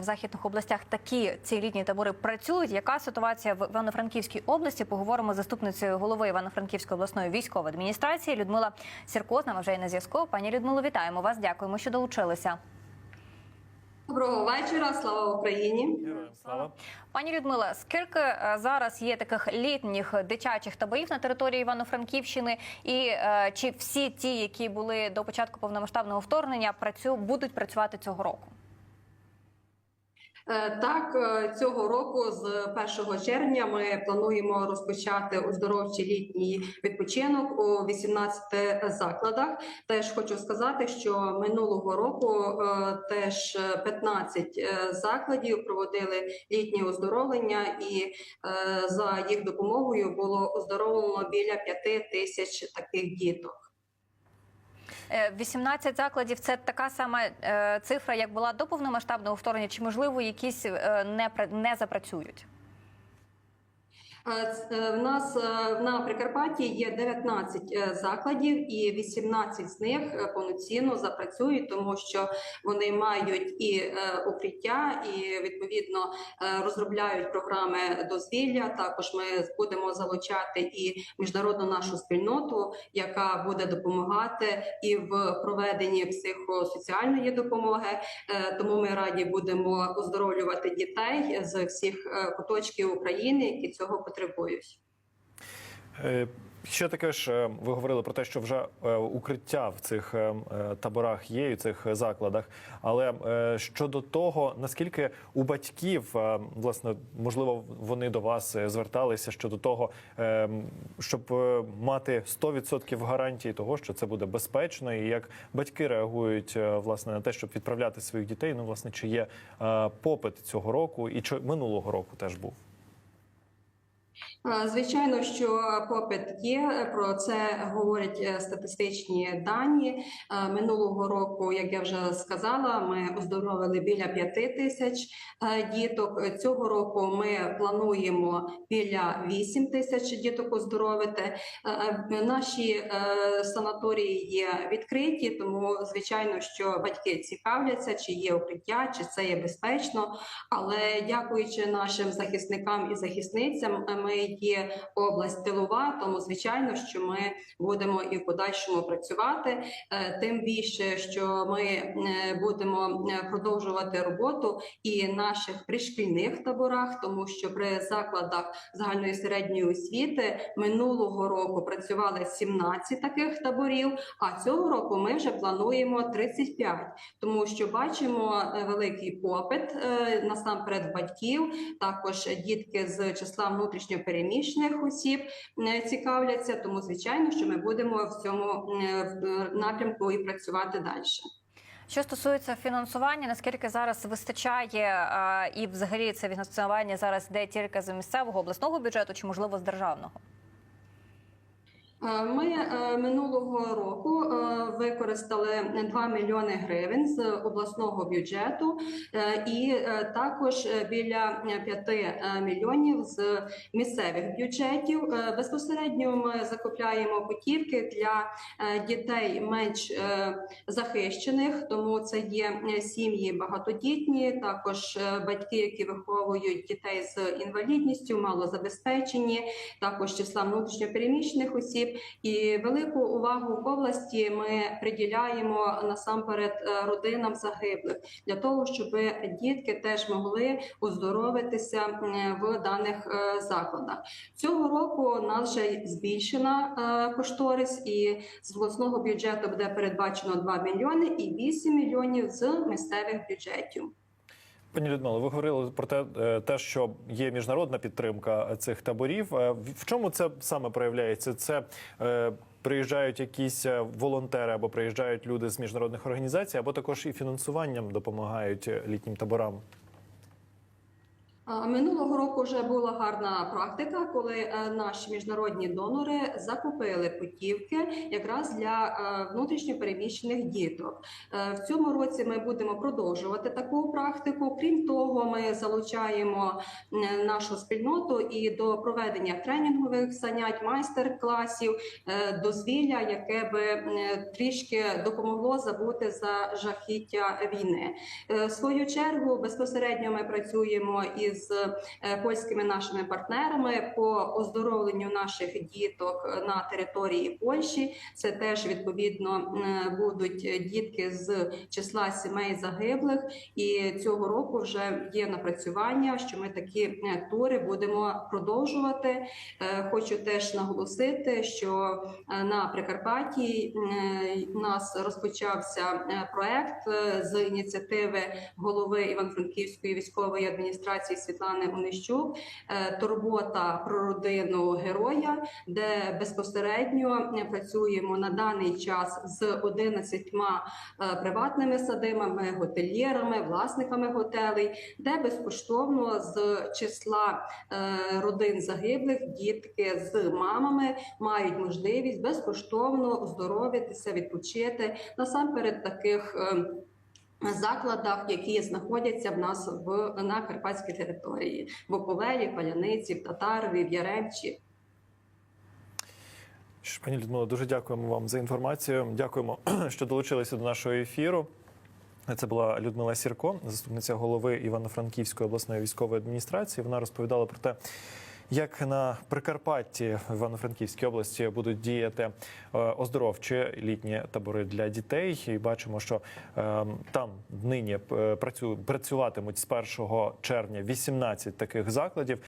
В західних областях такі ці літні табори працюють. Яка ситуація в Івано-Франківській області? Поговоримо з заступницею голови Івано-Франківської обласної військової адміністрації Людмила Сірко. З нами вже є на зв'язку. Пані Людмило, вітаємо вас. Дякуємо, що долучилися. Доброго вечора, слава Україні. Слава. Пані Людмила, скільки е, зараз є таких літніх дитячих таборів на території Івано-Франківщини, і е, чи всі ті, які були до початку повномасштабного вторгнення, працю будуть працювати цього року? Е, Так, е, цього року з 1 червня ми плануємо розпочати оздоровчий літній відпочинок у 18 закладах. Теж хочу сказати, що минулого року е, теж 15 е, закладів проводили літні оздоровлення, і за їх допомогою було оздоровлено біля 5 тисяч таких діток. Е, 18 закладів це така сама е, цифра, як була до повномасштабного вторгнення, чи можливо якісь е, не не запрацюють? Е, е, В нас е, на Прикарпатті є 19 е, закладів, і 18 з них повноцінно запрацюють, тому що вони мають і укриття, і відповідно розробляють програми дозвілля. Також ми будемо залучати і міжнародну нашу спільноту, яка буде допомагати і в проведенні психосоціальної допомоги. Тому ми раді будемо оздоровлювати дітей з всіх куточків України, які цього потребують. Е, Ще таке ж е, ви говорили про те, що вже е, укриття в цих таборах є і цих закладах. Але щодо того, наскільки у батьків власне можливо вони до вас зверталися щодо того, щоб мати 100% гарантії того, що це буде безпечно, і як батьки реагують власне на те, щоб відправляти своїх дітей. Ну власне, чи є попит цього року, і чи минулого року теж був. Звичайно, що попит є. Про це говорять е, статистичні дані. Минулого року, як я вже сказала, ми оздоровили біля 5 тисяч е, діток. Цього року ми плануємо біля 8 тисяч діток оздоровити. Е, Наші санаторії є відкриті, тому звичайно, що батьки цікавляться, чи є укриття, чи це є безпечно. Але дякуючи нашим захисникам і захисницям, ми є область тилова, тому звичайно, що ми будемо і в подальшому працювати. Е, Тим більше, що ми е, будемо е, продовжувати роботу і наших пришкільних таборах, тому що при закладах загальної середньої освіти минулого року працювали 17 таких таборів. А цього року ми вже плануємо 35, тому що бачимо великий попит насамперед батьків. Також дітки з числа внутрішньопереміщених осіб е, цікавляться. Тому звичайно, що ми будемо в цьому е, напрямку і працювати далі. Що стосується фінансування, наскільки зараз вистачає е, і взагалі це фінансування зараз йде тільки з місцевого обласного бюджету, чи можливо з державного? Е, Ми е, минулого року е, використали 2 мільйони гривень з обласного бюджету і також біля 5 е, мільйонів з місцевих бюджетів. Безпосередньо ми закупляємо путівки для дітей менш захищених, тому це є сім'ї багатодітні, також батьки, які виховують дітей з інвалідністю, малозабезпечені, також числа внутрішньопереміщених осіб. І велику увагу в області ми приділяємо насамперед е, родинам загиблих для того, щоб дітки теж могли оздоровитися в даних е, закладах. Цього року у нас вже збільшена е, кошторис, і з обласного бюджету буде передбачено 2 мільйони і 8 мільйонів з місцевих бюджетів. Пані Людмило, ви говорили про те, е, те, що є міжнародна підтримка цих таборів. Е, в- чому це саме проявляється? Це е, приїжджають якісь е, волонтери або приїжджають люди з міжнародних організацій, або також і фінансуванням допомагають літнім таборам. Минулого року вже була гарна практика, коли е, наші міжнародні донори закупили путівки якраз для е, внутрішньопереміщених діток. Е, В цьому році ми будемо продовжувати таку практику. Крім того, ми залучаємо нашу спільноту і до проведення тренінгових занять, майстер-класів, дозвілля, яке би трішки допомогло забути за жахіття війни. В свою чергу безпосередньо ми працюємо із е, польськими нашими партнерами по оздоровленню наших діток на території Польщі. Це теж відповідно будуть дітки з числа сімей загиблих. І цього року вже є напрацювання, що ми такі е, тури будемо продовжувати. Е, Хочу теж наголосити, що на Прикарпатті у нас розпочався проект з ініціативи голови Івано-Франківської військової адміністрації Світлани Онищук е, турбота про родину героя, де безпосередньо працюємо на даний час з 11 е, приватними садибами, готельєрами, власниками готелей, де безкоштовно з числа е, родин загиблих дітки з мамами мають можливість безкоштовно оздоровитися, відпочити насамперед таких. Закладах, які знаходяться в нас в на карпатській території, в Ополеві, Паляниці, в Татарові, в Яремчі. Пані Людмило, дуже дякуємо вам за інформацію. Дякуємо, що долучилися до нашого ефіру. Це була Людмила Сірко, заступниця голови Івано-Франківської обласної військової адміністрації. Вона розповідала про те, як на Прикарпатті в Івано-Франківській області будуть діяти е, оздоровчі літні табори для дітей. І бачимо, що е, там нині е, працю- працюватимуть з 1 червня 18 таких закладів.